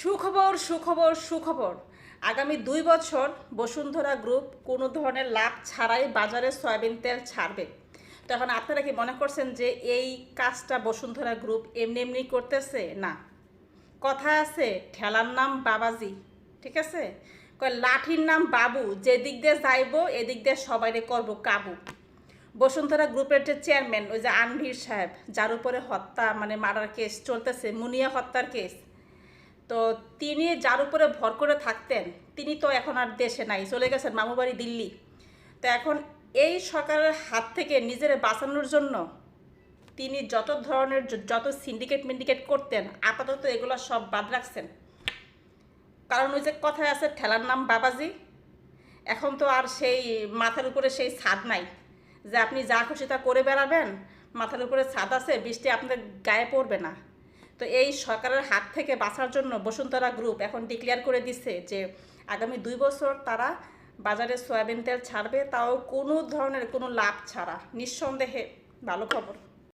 সুখবর সুখবর সুখবর। আগামী দুই বছর বসুন্ধরা গ্রুপ কোনো ধরনের লাভ ছাড়াই বাজারে সয়াবিন তেল ছাড়বে। তো এখন আপনারা কি মনে করছেন যে এই কাজটা বসুন্ধরা গ্রুপ এমনি এমনি করতেছে? না। কথা আছে, ঠেলার নাম বাবাজি, ঠিক আছে? লাঠির নাম বাবু, যেদিক দিয়ে যাইবো, এদিক দিয়ে সবাইরে করব কাবু। বসুন্ধরা গ্রুপের যে চেয়ারম্যান, ওই যে আনভীর সাহেব, যার উপরে হত্যা মানে মার্ডার কেস চলতেছে, মুনিয়া হত্যার কেস তো তিনি যার উপরে ভর করে থাকতেন, তিনি তো এখন আর দেশে নাই, চলে গেছেন মামুবাড়ি দিল্লি। তো এখন এই সরকারের হাত থেকে নিজের বাঁচানোর জন্য তিনি যত ধরনের, যত সিন্ডিকেট মিন্ডিকেট করতেন, আপাতত এগুলো সব বাদ রাখছেন। কারণ ওই যে কথায় আছে, ঠেলার নাম বাবাজি। এখন তো আর সেই মাথার উপরে সেই ছাদ নাই, যে আপনি যা খুশি তা করে বেড়াবেন, মাথার উপরে ছাদ আছে, বৃষ্টি আপনাদের গায়ে পড়বে না। তো এই সরকারের হাত থেকে বাঁচার জন্য বসুন্ধরা গ্রুপ এখন ডিক্লেয়ার করে দিছে যে আগামী দুই বছর তারা বাজারে সয়াবিন তেল ছাড়বে, তাও কোনো ধরনের কোনো লাভ ছাড়া। নিঃসন্দেহে ভালো খবর।